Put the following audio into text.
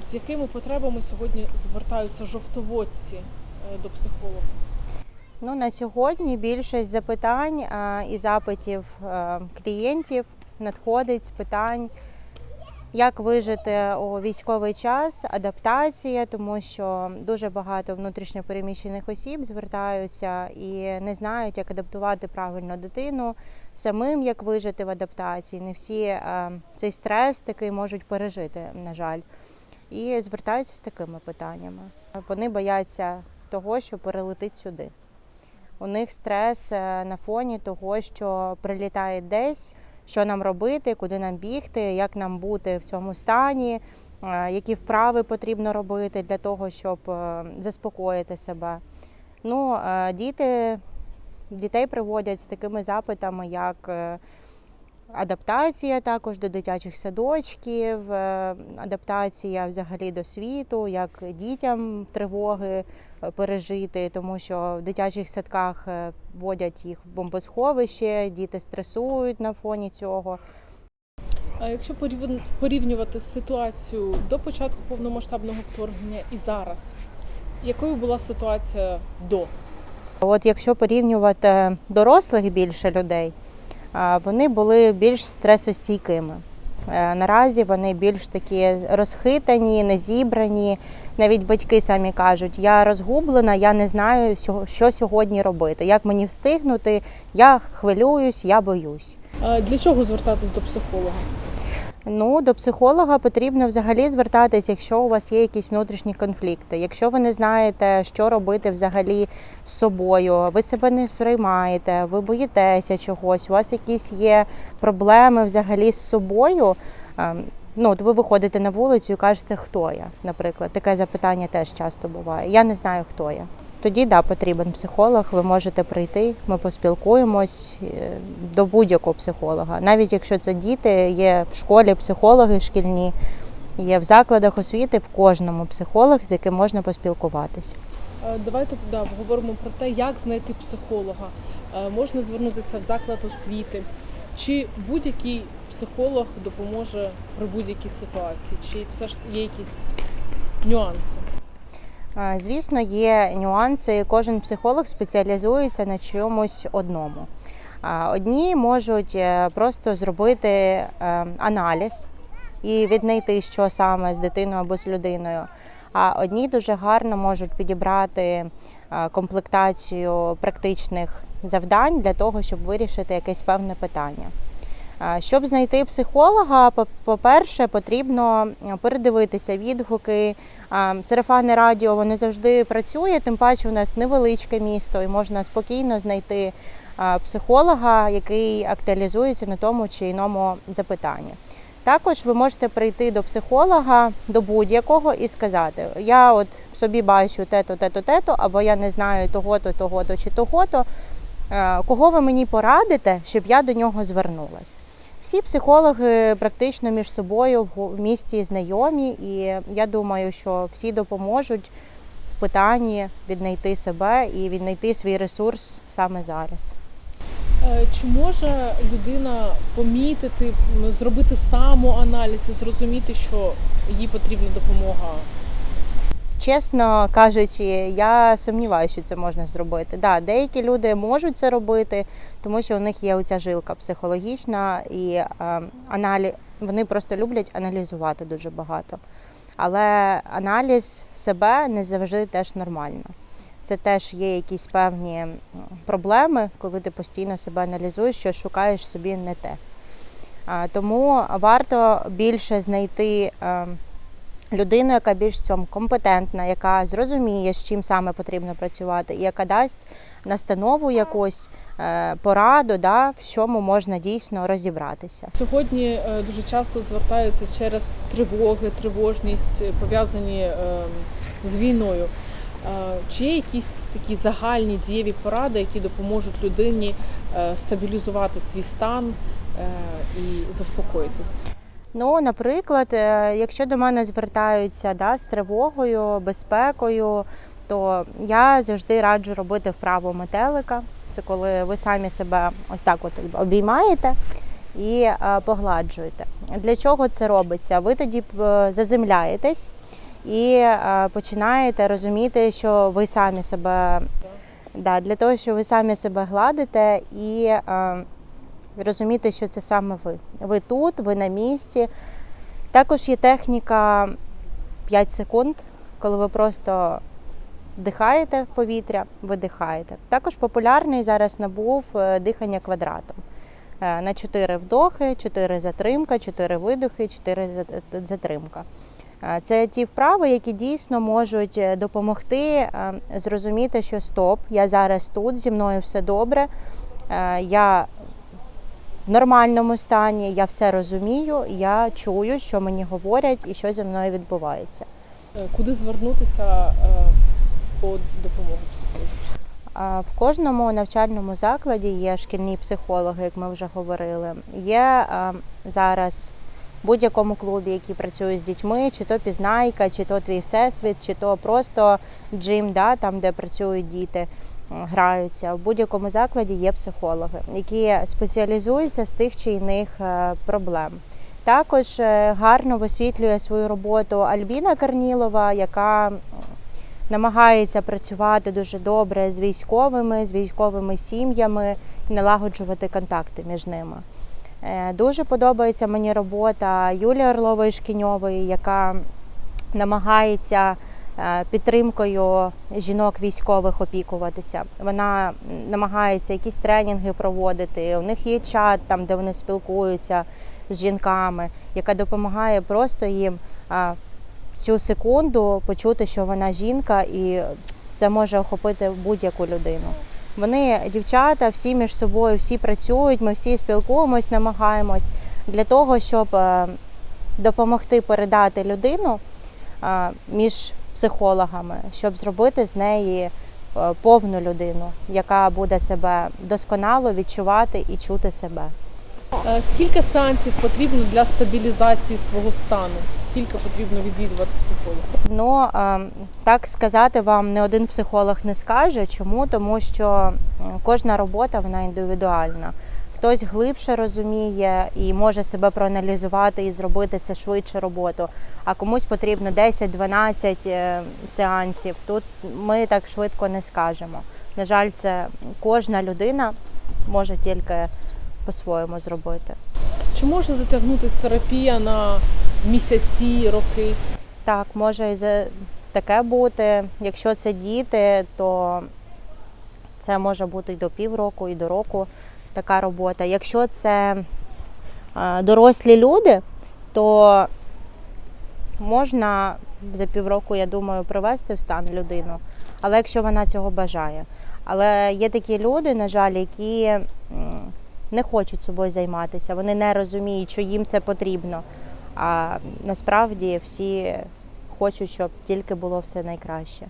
З якими потребами сьогодні звертаються жовтоводці е, до психолога? Ну, на сьогодні більшість запитань а, і запитів е, клієнтів надходить з питань, як вижити у військовий час, адаптація, тому що дуже багато внутрішньопереміщених осіб звертаються і не знають, як адаптувати правильно дитину, самим як вижити в адаптації. Не всі е, цей стрес такий можуть пережити, на жаль. І звертаються з такими питаннями. Вони бояться того, що перелетить сюди. У них стрес е, на фоні того, що прилітає десь, що нам робити, куди нам бігти, як нам бути в цьому стані, е, які вправи потрібно робити для того, щоб е, заспокоїти себе. Ну, діти, дітей приводять з такими запитами, як адаптація також до дитячих садочків, е, адаптація взагалі до світу, як дітям тривоги е, пережити, тому що в дитячих садках е, вводять їх в бомбосховище, діти стресують на фоні цього. А якщо порівн- порівнювати ситуацію до початку повномасштабного вторгнення і зараз, якою була ситуація до? От якщо порівнювати дорослих більше людей, вони були більш стресостійкими. Е, Наразі вони більш такі розхитані, незібрані. Навіть батьки самі кажуть, я розгублена, я не знаю, що сьогодні робити. Як мені встигнути, я хвилююсь, я боюсь. Для чого звертатись до психолога? Ну, до психолога потрібно взагалі звертатись, якщо у вас є якісь внутрішні конфлікти. Якщо ви не знаєте, що робити взагалі з собою, ви себе не сприймаєте, ви боїтеся чогось, у вас якісь є проблеми взагалі з собою. ем, Ну, от ви виходите на вулицю і кажете, хто я, наприклад. Таке запитання теж часто буває. Я не знаю, хто я. Тоді да, потрібен психолог. Ви можете прийти, ми поспілкуємось е, до будь-якого психолога. Навіть якщо це діти, є в школі психологи шкільні, є в закладах освіти в кожному психолог, з яким можна поспілкуватися. Е, Давайте да, поговоримо про те, як знайти психолога. Е, Можна звернутися в заклад освіти, чи будь-який психолог допоможе при будь-якій ситуації, чи все ж є якісь нюанси? Звісно, є нюанси. Кожен психолог спеціалізується на чомусь одному. Одні можуть е, просто зробити е, аналіз і віднайти, що саме з дитиною або з людиною. А одні дуже гарно можуть підібрати е, комплектацію практичних завдань для того, щоб вирішити якесь певне питання. Щоб знайти психолога, по- по-перше, потрібно е, передивитися відгуки. А, Сарафанне радіо воно завжди працює, тим паче у нас невеличке місто, і можна спокійно знайти психолога, який актуалізується на тому чи іному запитанні. Також ви можете прийти до психолога, до будь-якого і сказати: Я от собі бачу те-то, те-то, те-то, або я не знаю того-то, того-то чи того-то. Е, Кого ви мені порадите, щоб я до нього звернулась? Всі психологи практично між собою в місті знайомі, і я думаю, що всі допоможуть в питанні віднайти себе і віднайти свій ресурс саме зараз. Е, Чи може людина помітити, зробити самоаналіз і зрозуміти, що їй потрібна допомога? Чесно кажучи, я сумніваюся, що це можна зробити. Да, деякі люди можуть це робити, тому що у них є оця жилка психологічна і е, аналі... вони просто люблять аналізувати дуже багато. Але аналіз себе не завжди теж нормально. Це теж є якісь певні проблеми, коли ти постійно себе аналізуєш, що шукаєш собі не те. Тому варто більше знайти е, людину, яка більш в цьому компетентна, яка зрозуміє, з чим саме потрібно працювати, і яка дасть настанову якусь е, пораду, да, в чому можна дійсно розібратися. Сьогодні е, дуже часто звертаються через тривоги, тривожність, пов'язані е, з війною. Чи є якісь такі загальні дієві поради, які допоможуть людині стабілізувати свій стан і заспокоїтись? Ну, наприклад, е, якщо до мене звертаються да, з тривогою, безпекою, то я завжди раджу робити вправу метелика. Це коли ви самі себе ось так от обіймаєте і е, погладжуєте. Для чого це робиться? Ви тоді е, заземляєтесь і починаєте розуміти, що ви самі себе да, для того, що ви самі себе гладите і розуміти, що це саме ви. Ви тут, ви на місці. Також є техніка 5 секунд, коли ви просто вдихаєте в повітря, видихаєте. Також популярний зараз набув е, дихання квадратом. Е, На 4 вдохи, 4 затримка, 4 видохи, 4 затримка. Е, Це ті вправи, які дійсно можуть допомогти зрозуміти, що стоп, я зараз тут, зі мною все добре, я в нормальному стані, я все розумію, я чую, що мені говорять і що зі мною відбувається. Е, Куди звернутися е, по допомогу психологічну? В кожному навчальному закладі є шкільні психологи, як ми вже говорили. Є е, зараз будь-якому клубі, який працює з дітьми, чи то пізнайка, чи то твій всесвіт, чи то просто джим, да, там, де працюють діти, граються. В будь-якому закладі є психологи, які спеціалізуються з тих чи інших е, проблем. Також е, гарно висвітлює свою роботу Альбіна Карнілова, яка намагається працювати дуже добре з військовими, з військовими сім'ями і налагоджувати контакти між ними. Е, Дуже подобається мені робота Юлії Орлової Шкіньової, яка намагається е, підтримкою жінок військових опікуватися. Вона намагається якісь тренінги проводити. У них є чат, там де вони спілкуються з жінками, яка допомагає просто їм цю секунду почути, що вона жінка, і це може охопити будь-яку людину. Вони дівчата, всі між собою, всі працюють, ми всі спілкуємось, намагаємось для того, щоб е, допомогти передати людину е, між психологами, щоб зробити з неї е, повну людину, яка буде себе досконало відчувати і чути себе. Скільки сеансів потрібно для стабілізації свого стану? Скільки потрібно відвідувати психолога? Ну так сказати вам не один психолог не скаже. Чому? Тому що кожна робота вона індивідуальна. Хтось глибше розуміє і може себе проаналізувати і зробити це швидше роботу. А комусь потрібно 10-12 е, сеансів. Тут ми так швидко не скажемо. На жаль, це кожна людина може тільки по-своєму зробити. Чи може затягнутися терапія на місяці, роки? Так, може і таке бути. Якщо це діти, то це може бути і до півроку, і до року така робота. Якщо це дорослі люди, то можна за півроку, я думаю, привести в стан людину, але якщо вона цього бажає. Але є такі люди, на жаль, які не хочуть собою займатися, вони не розуміють, що їм це потрібно. А насправді всі хочуть, щоб тільки було все найкраще.